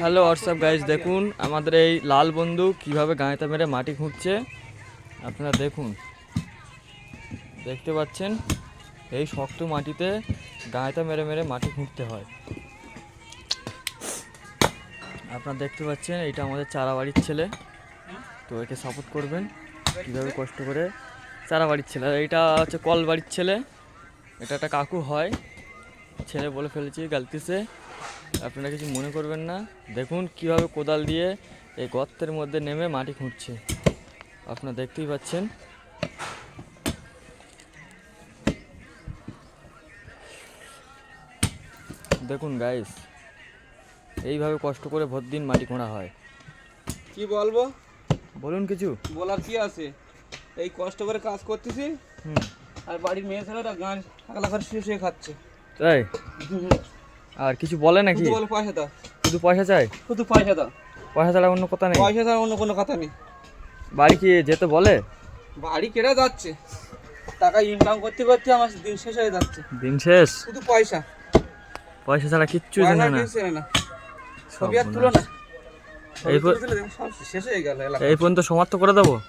Hello WhatsApp guys দেখুন, আমাদের এই লাল বন্ধু কীভাবে গাঁয়েতে মেরে মাটি খুঁড়ছে, আপনারা দেখুন। দেখতে পাচ্ছেন, এই শক্ত মাটিতে গাঁয়েতে মেরে মেরে মাটি খুঁড়তে হয়। আপনারা দেখতে পাচ্ছেন এটা আমাদের চারা বাড়ির ছেলে। তো একে সাপোর্ট করবেন, কীভাবে কষ্ট করে চারা বাড়ির ছেলে এইটা হচ্ছে কল বাড়ির ছেলে। এটা একটা কাকু হয়। ছেলে বলে ফেলেছি গালতিসে আপনারা কিছু মনে করবেন না। দেখুন কীভাবে কোদাল দিয়ে এই গর্তের মধ্যে নেমে মাটি খুঁড়ছে। আপনারা দেখতেই পাচ্ছেন। দেখুন গাইস এইভাবে কষ্ট করে ভোট দিন মাটি খোঁড়া হয়। কি বলব? বলুন কিছু। বলার কি আছে? এই কষ্ট করে কাজ করতেছি হুম। আর বাড়ির মেয়ে ছেলেরা গান করে শুয়ে শুয়ে খাচ্ছে। তাই? আর কিছু বলে নাকি? শুধু বলে পয়সা দাও। শুধু পয়সা চাই? শুধু পয়সা দাও। পয়সা ছাড়া অন্য কথা নেই। পয়সা ছাড়া অন্য কোনো কথা নেই। বাড়ি কি যেতে বলে? বাড়ি কেটে যাচ্ছে। টাকা ইনকাম করতে করতে আমার দিন শেষ হয়ে যাচ্ছে। দিন শেষ? শুধু পয়সা। পয়সা ছাড়া কিচ্ছু জানে না। ছবি আর। তুলো না। হয়ে এই পর্যন্ত সমাপ্ত করে দেবো?